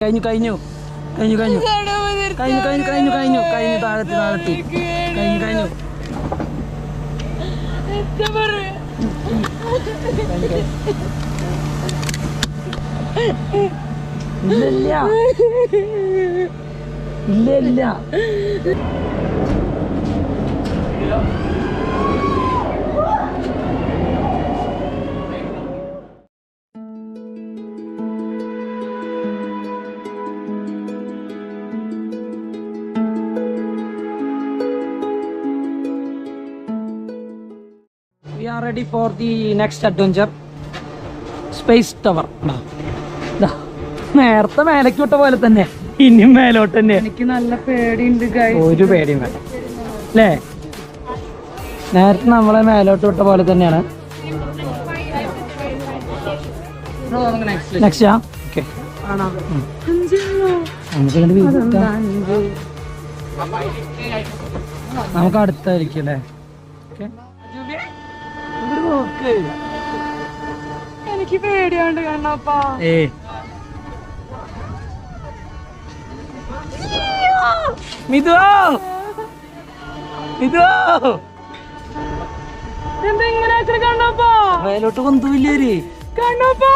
കഴിഞ്ഞു കഴിഞ്ഞു. കഴിഞ്ഞു കഴിഞ്ഞു. കഴിഞ്ഞു കഴിഞ്ഞു കഴിഞ്ഞു കഴിഞ്ഞു. കഴിഞ്ഞു താഴത്തി താഴത്തി. കഴിഞ്ഞു കഴിഞ്ഞു. ഇല്ല ഇല്ല ഇല്ല ready for the next adventure space tower നേരത്തെ മേലേക്ക് വിട്ട പോലെ തന്നെ. ഇനിയും മേലോട്ട് തന്നെ. എനിക്ക് നല്ല പേടിയുണ്ട് ഒരു പേടിയും വേണ്ട. അല്ലേ നേരത്തെ നമ്മളെ മേലോട്ട് വിട്ട പോലെ തന്നെയാണ്. നെക്സ്റ്റ് ആ? ഓക്കെ. നമുക്ക് അടുത്തായിരിക്കും അല്ലേ ഓക്കെ നോക്ക് എനിക്ക് പേടിയുണ്ട് കണ്ണപ്പാ. ഏ. മിതുവോ മിതുവോ എന്താ ഇങ്ങനെ ആക്കണ കണ്ണപ്പാ? വയലോട്ട് കൊന്തുമില്ലേര് കണ്ണപ്പാ.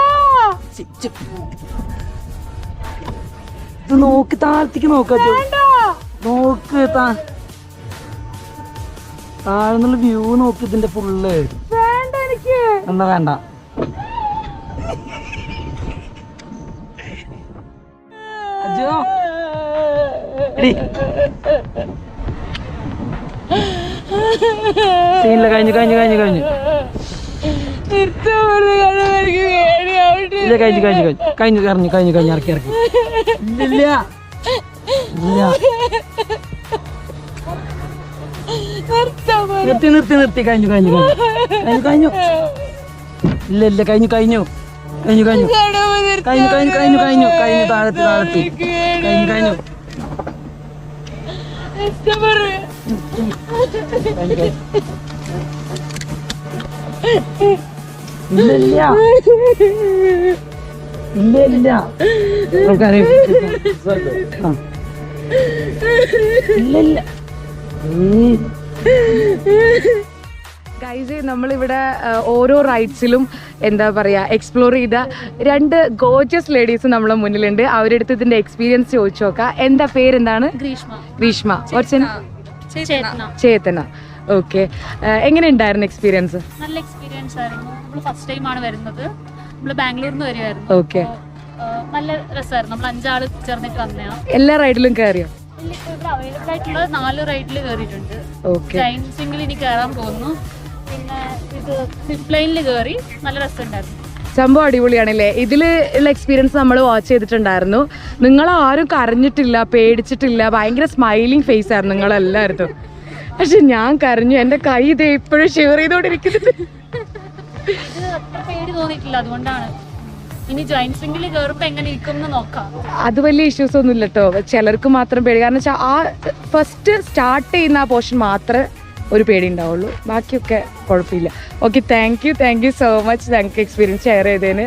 ഇത് നോക്ക് താഴത്തേക്ക് നോക്ക നോക്ക് താ. താഴ്ന്നുള്ള വ്യൂ നോക്ക് ഇതിന്റെ ഫുള്ള് എന്നാ വേണ്ട. അജോ. സീനില്ല കഴിഞ്ഞു കഴിഞ്ഞു കഴിഞ്ഞു കഴിഞ്ഞു. ഇല്ല കഴിഞ്ഞു കഴിഞ്ഞു കഴിഞ്ഞു. കഴിഞ്ഞു കഴിഞ്ഞു കഴിഞ്ഞു കഴിഞ്ഞു ഇറക്കി ഇറക്കി. ഇല്ല ഇല്ല. നിർത്തി നിർത്തി നിർത്തി. കഴിഞ്ഞു കഴിഞ്ഞു കഴിഞ്ഞു. കഴിഞ്ഞു ഇല്ല ഇല്ല. കഴിഞ്ഞു കഴിഞ്ഞു. കഴിഞ്ഞു കഴിഞ്ഞു. കഴിഞ്ഞു കഴിഞ്ഞു കഴിഞ്ഞു കഴിഞ്ഞു കഴിഞ്ഞു. താഴത്തി താഴത്തി. കഴിഞ്ഞു കഴിഞ്ഞു. ഇല്ല ഇല്ല. ഇല്ല ഇല്ല. നമുക്കറിയാം. ഇല്ല ഇല്ല. ഉം. ഗൈസ് നമ്മളിവിടെ ഓരോ റൈഡ്സിലും എന്താ പറയുക എക്സ്പ്ലോർ ചെയ്ത രണ്ട് ഗോജസ് ലേഡീസ് നമ്മളെ മുന്നിലുണ്ട്. അവരുടെ അടുത്ത് ഇതിന്റെ എക്സ്പീരിയൻസ് ചോദിച്ചു നോക്കാം. എന്താ പേരെന്താണ്? ഗ്രീഷ്മ. ഗ്രീഷ്മ. ചേതന. ഓക്കെ എങ്ങനെ ഉണ്ടായിരുന്നു എക്സ്പീരിയൻസ് നല്ല എക്സ്പീരിയൻസ് ആയിരുന്നു. നമ്മൾ ഫസ്റ്റ് ടൈം ആണ് വരുന്നത്. നമ്മൾ ബാംഗ്ലൂരിൽ നിന്ന് വരുമായിരുന്നു ഓക്കെ നല്ല രസമായിരുന്നു. നമ്മൾ അഞ്ചാൾ ചേർന്നിട്ട് വന്നതാണ് എല്ലാ റൈഡിലും കയറിയോ അവൈലബിൾ ആയിട്ടുള്ള നാല് റൈഡിൽ കയറിയിട്ടുണ്ട് ഓക്കെ ജൈൻ സിംഗിൽ ഇനി കയറാൻ പോകുന്നു. പിന്നെ ഇത് കയറി നല്ല രസമുണ്ടായിരുന്നു. സംഭവം അടിപൊളിയാണല്ലേ? ഇതിൽ ഉള്ള എക്സ്പീരിയൻസ് നമ്മൾ വാച്ച് ചെയ്തിട്ടുണ്ടായിരുന്നു. നിങ്ങൾ ആരും കരഞ്ഞിട്ടില്ല പേടിച്ചിട്ടില്ല ഭയങ്കര സ്മൈലിംഗ് ഫേസ് ആയിരുന്നു നിങ്ങളെല്ലായിരുന്നു പക്ഷെ ഞാൻ കരഞ്ഞു. എന്റെ കൈ ഇതേ ഇപ്പോഴും ഷെയർ ചെയ്തോണ്ടിരിക്കുന്നത് പേടി തോന്നിയിട്ടില്ല അതുകൊണ്ടാണ്. ഇനി ജോയിന്റ് സ്വിംഗിൽ കയറുമ്പോൾ എങ്ങനെ ഇരിക്കും എന്ന് നോക്കാം. അത് വലിയ ഇഷ്യൂസ് ഒന്നും ഇല്ല കേട്ടോ ചിലർക്ക് മാത്രം പേടി. കാരണം വെച്ചാൽ ആ ഫസ്റ്റ് സ്റ്റാർട്ട് ചെയ്യുന്ന ആ പോർഷൻ മാത്രമേ ഒരു പേടി ഉണ്ടാവുള്ളൂ. ബാക്കിയൊക്കെ കുഴപ്പമില്ല. Okay thank you thank you so much ഞങ്ങൾക്ക് എക്സ്പീരിയൻസ് ഷെയർ ചെയ്തതിന്.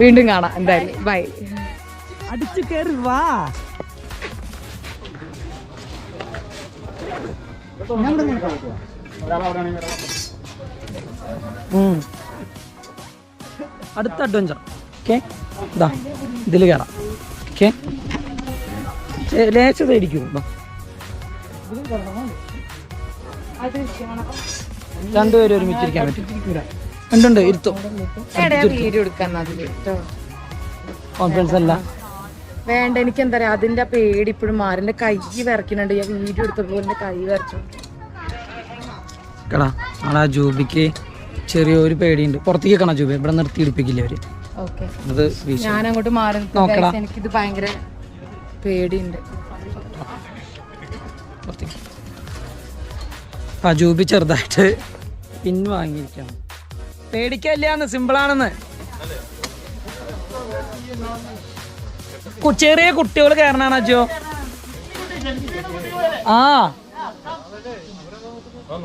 വീണ്ടും കാണാം. എന്തായാലും. ബൈ അടിച്ചു കയറി വാ. അടുത്ത അഡ്വഞ്ചർ ഓക്കെ. ഇതാ ഇതിൽ കയറാം ഓക്കെ. ലേശ തേടിക്കും. രണ്ടുപേരും ഒരുമിച്ചിരിക്കാൻ പറ്റും. ഉണ്ടുണ്ട് ഇരുത്തും. കോൺഫിഡൻസ് അല്ല. വേണ്ട എനിക്ക് എന്താ പറയാ അതിന്റെ പേടി ഇപ്പോഴും മാറി. എന്റെ കൈ വിറക്കുന്നുണ്ട് ഞാൻ വീഡിയോ എടുത്തപ്പോൾ എന്റെ കൈ കേടാ നാളെ ജൂബിക്ക് ചെറിയൊരു പേടിയുണ്ട്. പുറത്തേക്ക് കാണാം ജൂബി. ഇവിടെ നിർത്തി ഇടിപ്പിക്കില്ല അവർ? ഇത് ഞാൻ അങ്ങോട്ട് പേടിയുണ്ട്. അജൂബി ചെറുതായിട്ട് പിൻ വാങ്ങിയിരിക്കണം പേടിക്കല്ലാന്ന് സിമ്പിളാണെന്ന്. ചെറിയ കുട്ടികൾ കയറണാണ് അജോ. ആ.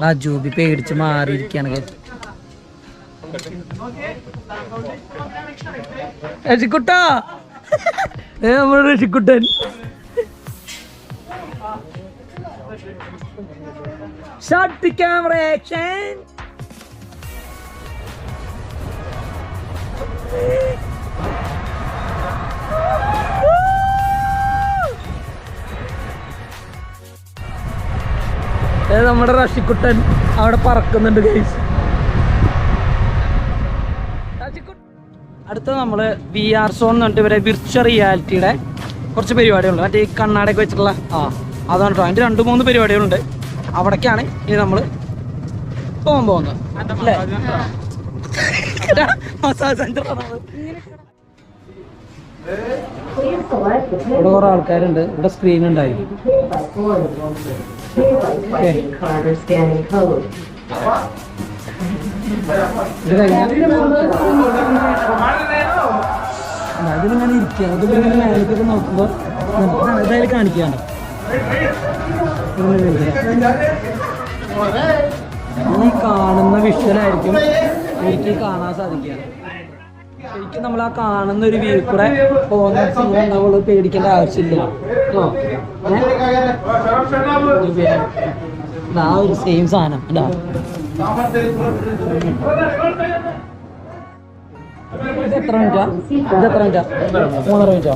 അജൂബി പേടിച്ച് മാറിയിരിക്കുകയാണ് കേട്ടോ. കുട്ടാ ഏ നമ്മുടെ ഋഷിക്കുട്ടൻ ഷോട്ട് ക്യാമറ ആക്ഷൻ നമ്മുടെ റഷിക്കുട്ടൻ അവിടെ പറക്കുന്നുണ്ട് ഗൈസ് അടുത്ത നമ്മൾ വി ആർ സോൺ എന്ന് പറഞ്ഞിട്ട് ഇവരെ വിർച്വൽ റിയാലിറ്റിയുടെ കുറച്ച് പരിപാടികളുണ്ട്. മറ്റേ ഈ കണ്ണാടൊക്കെ വെച്ചിട്ടുള്ള ആ അതാണ് കേട്ടോ. അതിന്റെ രണ്ട് മൂന്ന് പരിപാടികളുണ്ട്. അവിടേക്കാണ് ഇനി നമ്മൾ പോകാൻ പോകുന്നത്. ഇവിടെ കുറെ ആൾക്കാരുണ്ട്. ഇവിടെ സ്ക്രീൻ ഉണ്ടായി. Or scanning code. ഇത് കഴിഞ്ഞാൽ അതിലിങ്ങനെ ഇരിക്കുക. അതിലിങ്ങനെ മേലേക്കൊക്കെ നോക്കുമ്പോൾ നമുക്ക് ഇതായാലും കാണിക്കാണ്ട് ഈ കാണുന്ന വിഷ്വലായിരിക്കും എനിക്ക് കാണാൻ സാധിക്കുക. ശരിക്കും നമ്മൾ ആ കാണുന്ന ഒരു വ്യൂ കൂടെ പോകുന്ന ഉണ്ടാവുള്ളൂ പേടിക്കേണ്ട ആവശ്യമില്ല. കേട്ടോ? ആ ഒരു സെയിം സാധനം. ഇതാ. ഇത് എത്ര മിനിറ്റാ ഇത് എത്ര മിനിറ്റാ മൂന്നര മിനിറ്റോ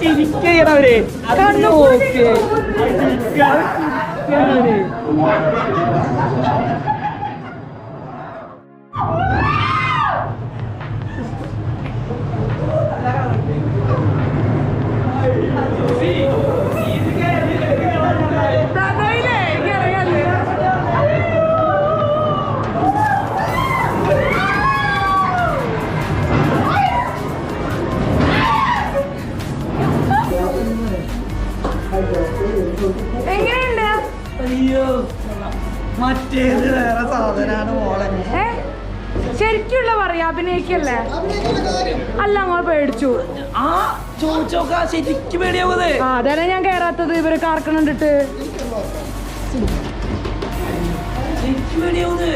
ചിരിക്കണവര് കണ്ണു നോക്കി ശരിക്കുള്ള പറയാ അഭിനയിക്കല്ലേ? അല്ല അങ്ങോട്ട് പേടിച്ചു. ആ ചോദിച്ചോക്കാ ശരിക്കും പേടിയാവത്. ആ അതാണ് ഞാൻ കേറാത്തത്? ഇവർ കാർക്കണണ്ടിട്ട് ശരിക്കും പേടിയാവത്.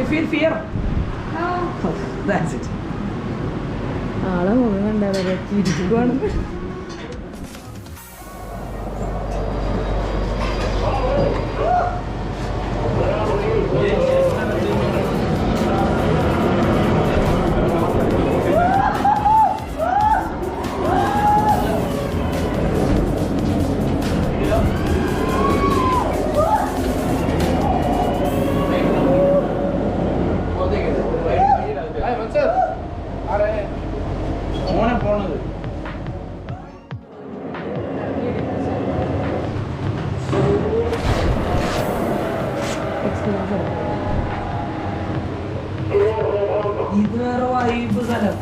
പേടി തോന്നുന്നുണ്ടോ ഫീൽ ഫിയർ That's it. ആളെ മുഖം കണ്ടാലോ ചിരിക്കുവാണ് ഇത് വേറെ വൈബ് സ്ഥലം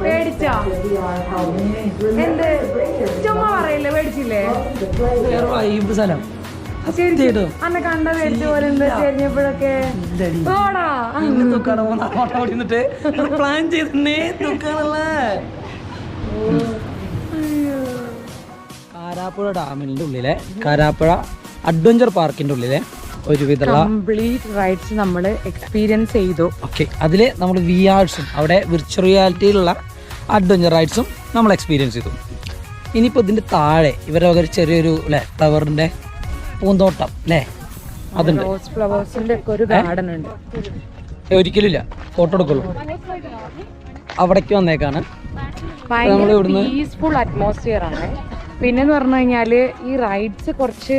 പേടിച്ചാ? എന്ത്? ചുമ്മാ പറയില്ലേ പേടിച്ചില്ലേ? വേറെ വൈബ് സ്ഥലം അന്നെ കണ്ട പേടിച്ച പോലെ എന്താ ചെരിഞ്ഞപ്പോഴൊക്കെ? പ്ലാൻ കാരാപ്പുഴ ഡാമിന്റെ ഉള്ളിലെ കാരാപ്പുഴ അഡ്വഞ്ചർ പാർക്കിന്റെ ഉള്ളിലെ ഒരുവിധമുള്ള കംപ്ലീറ്റ് റൈഡ്സ് നമ്മൾ എക്സ്പീരിയൻസ് ചെയ്തു. ഓക്കെ അതിൽ നമ്മൾ വി ആർട്സും അവിടെ വിർച്വൽ റിയാലിറ്റിയിലുള്ള അഡ്വഞ്ചർ റൈഡ്സും നമ്മൾ എക്സ്പീരിയൻസ് ചെയ്തു. ഇനിയിപ്പോൾ ഇതിന്റെ താഴെ ഇവരൊക്കെ ഒരു ചെറിയൊരു അല്ലേ ഫ്ലവറിന്റെ പൂന്തോട്ടം അല്ലേ അതുണ്ട്. ഒരിക്കലും ഒക്കെ ഒരു ഗാർഡൻ ഉണ്ട്. ഒരിക്കലില്ല ഫോട്ടോ എടുക്കുള്ളൂ. അവിടേക്ക് വന്നേക്കാണ്. പീസ്ഫുൾ അറ്റ്മോസ്ഫിയർ ആണ്. പിന്നെ എന്ന് പറഞ്ഞു കഴിഞ്ഞാൽ ഈ റൈഡ്സ് കുറച്ച്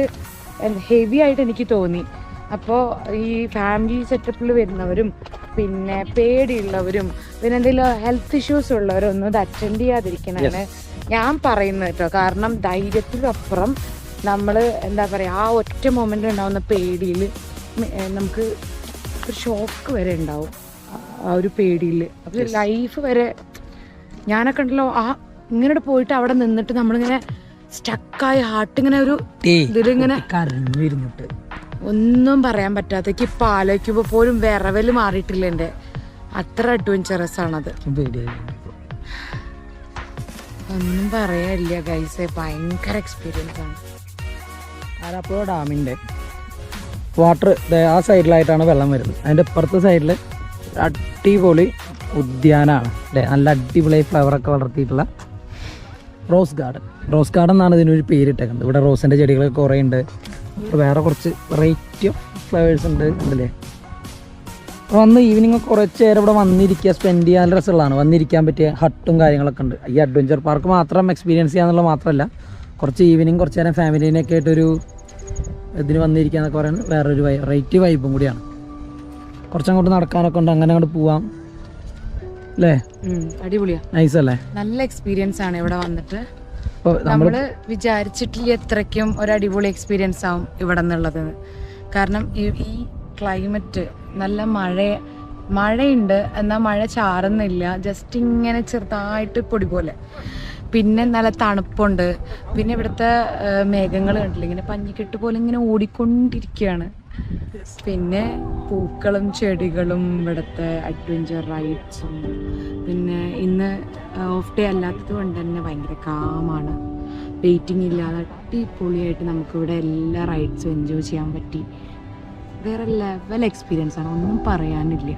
ഹെവി ആയിട്ട് എനിക്ക് തോന്നി. അപ്പോൾ ഈ ഫാമിലി സെറ്റപ്പിൽ വരുന്നവരും പിന്നെ പേടിയുള്ളവരും പിന്നെ എന്തെങ്കിലും ഹെൽത്ത് ഇഷ്യൂസ് ഉള്ളവരും ഒന്നും ഇത് അറ്റൻഡ് ചെയ്യാതിരിക്കണാണ് ഞാൻ പറയുന്നത് കേട്ടോ. കാരണം ധൈര്യത്തിലപ്പുറം നമ്മൾ എന്താ പറയുക ആ ഒറ്റ മൊമെന്റ് ഉണ്ടാവുന്ന പേടിയിൽ നമുക്ക് ഒരു ഷോക്ക് വരെ ഉണ്ടാവും. ആ- ആ ഒരു പേടിയിൽ അപ്പോൾ ലൈഫ് വരെ ഞാനൊക്കെ ഉണ്ടല്ലോ ആ ഇങ്ങനെ പോയിട്ട് അവിടെ നിന്നിട്ട് നമ്മളിങ്ങനെ സ്റ്റക്കായി ഹാർട്ട് ഇങ്ങനെ ഒരു ഇതിലിങ്ങനെ കരഞ്ഞിരുന്നിട്ട് ഒന്നും പറയാൻ പറ്റാത്ത ഇപ്പൊ ആലോചിക്കുമ്പോ പോലും വിറവൽ മാറിയിട്ടില്ല എന്റെ അത്ര അഡ്വഞ്ചറസ് ആണത്. ഒന്നും പറയാനില്ല ഗൈസ് ഭയങ്കര എക്സ്പീരിയൻസ് ആണ്. ആരാപ്പുഴ ഡാമിന്റെ? വാട്ടർ ആ സൈഡിലായിട്ടാണ് വെള്ളം വരുന്നത്. അതിന്റെ ഇപ്പുറത്തെ സൈഡിൽ അടിപൊളി ഉദ്യാനമാണ് അല്ലേ? നല്ല അടിപൊളി ഫ്ലവറൊക്കെ വളർത്തിയിട്ടുള്ള റോസ് ഗാർഡൻ റോസ് ഗാർഡൻ എന്നാണ് ഇതിനൊരു പേരിട്ടേക്കുന്നത്. ഇവിടെ റോസിന്റെ ചെടികൾ കുറേ ഉണ്ട് വേറെ കുറച്ച് വെറൈറ്റി ഓഫ് ഫ്ലവേഴ്സ് ഉണ്ട് ഉണ്ടല്ലേ വന്ന് ഈവനിങ് കുറച്ച് നേരം ഇവിടെ വന്നിരിക്കുക സ്പെൻഡ് ചെയ്യാൻ നല്ല രസമുള്ളതാണ്. വന്നിരിക്കാൻ പറ്റിയ ഹട്ടും കാര്യങ്ങളൊക്കെ ഉണ്ട്. ഈ അഡ്വഞ്ചർ പാർക്ക് മാത്രം എക്സ്പീരിയൻസ് ചെയ്യാന്നുള്ളത് മാത്രമല്ല കുറച്ച് ഈവനിങ് കുറച്ച് നേരം ഫാമിലീനെയൊക്കെ ആയിട്ടൊരു ഇതിന് വന്നിരിക്കുക എന്നൊക്കെ പറയുന്നത് വേറൊരു വെറൈറ്റി വൈബും കൂടിയാണ്. കുറച്ചങ്ങോട്ട് നടക്കാനൊക്കെ ഉണ്ട് അങ്ങനെ അങ്ങോട്ട് പോവാം. അല്ലേ? അടിപൊളിയാണ് അടിപൊളിയാ. നൈസ് അല്ലേ? നല്ല എക്സ്പീരിയൻസ് ആണ് ഇവിടെ വന്നിട്ട്. നമ്മൾ വിചാരിച്ചിട്ടില്ല എത്രയ്ക്കും ഒരു അടിപൊളി എക്സ്പീരിയൻസ് ആവും ഇവിടെ നിന്നുള്ളത് കാരണം ഈ ക്ലൈമറ്റ് നല്ല മഴ മഴയുണ്ട്. എന്നാൽ മഴ ചാറുന്നില്ല. ജസ്റ്റ് ഇങ്ങനെ ചെറുതായിട്ട് പൊടി പോലെ. പിന്നെ നല്ല തണുപ്പുണ്ട്. പിന്നെ ഇവിടുത്തെ മേഘങ്ങൾ കണ്ടില്ല? ഇങ്ങനെ പഞ്ഞിക്കെട്ട് പോലെ ഇങ്ങനെ ഓടിക്കൊണ്ടിരിക്കുകയാണ്. പിന്നെ പൂക്കളും ചെടികളും ഇവിടുത്തെ അഡ്വഞ്ചർ റൈഡ്സും പിന്നെ ഇന്ന് ഓഫ് ഡേ അല്ലാത്തത് കൊണ്ട് തന്നെ ഭയങ്കര കാമാണ് വെയിറ്റിംഗ് ഇല്ലാതെ അടിപൊളിയായിട്ട് നമുക്കിവിടെ എല്ലാ റൈഡ്സും എൻജോയ് ചെയ്യാൻ പറ്റി. വേറെ ലെവൽ എക്സ്പീരിയൻസ് ആണ് ഒന്നും പറയാനില്ല.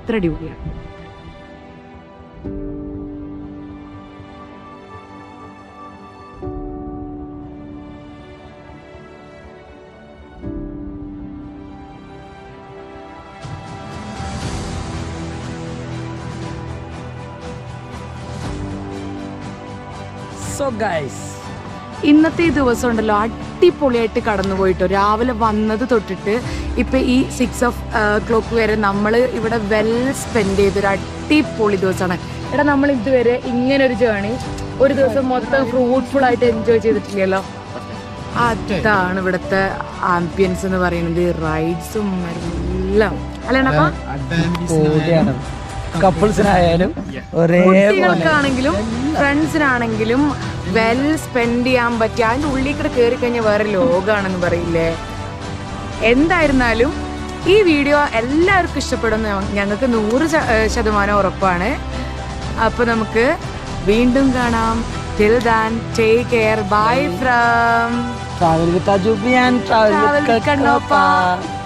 ഇത്ര അടിപൊളിയാണ്. സോ ഗൈസ് ഇന്നത്തെ ഈ ദിവസം ഉണ്ടല്ലോ അടിപൊളിയായിട്ട് കടന്നു പോയിട്ടോ രാവിലെ വന്നത് തൊട്ടിട്ട് ഇപ്പൊ ഈ സിക്സ് ഓഫ് ക്ലോക്ക് വരെ നമ്മൾ ഇവിടെ വെൽ സ്പെൻഡ് ചെയ്തൊരു അടിപൊളി ദിവസമാണ്. എടാ നമ്മൾ ഇതുവരെ ഇങ്ങനെ ഒരു ജേണി ഒരു ദിവസം മൊത്തം ഫ്രൂട്ട്ഫുൾ ആയിട്ട് എൻജോയ് ചെയ്തിട്ടില്ലല്ലോ? അതാണ് ഇവിടുത്തെ ആംബിയൻസ് എന്ന് പറയുന്നത്. റൈഡ്സും എല്ലാം. അല്ലേണപ്പാ കപ്പിൾസിനായാലും ഒരേ കുട്ടികൾക്കാണെങ്കിലും ഫ്രണ്ട്സിനാണെങ്കിലും വെൽ സ്പെൻഡ് ചെയ്യാൻ പറ്റിയ അതിന്റെ ഉള്ളിൽ കൂടെ കയറി കഴിഞ്ഞാൽ വേറെ ലോകമാണെന്ന് പറയില്ലേ? എന്തായിരുന്നാലും ഈ വീഡിയോ എല്ലാവർക്കും ഇഷ്ടപ്പെടുന്ന ഞങ്ങൾക്ക് നൂറ് ശതമാനം ഉറപ്പാണ്. അപ്പോൾ നമുക്ക് വീണ്ടും കാണാം. Till then take care bye from travel with Ajubi and travel Travel with with Kannoppa. Kannoppa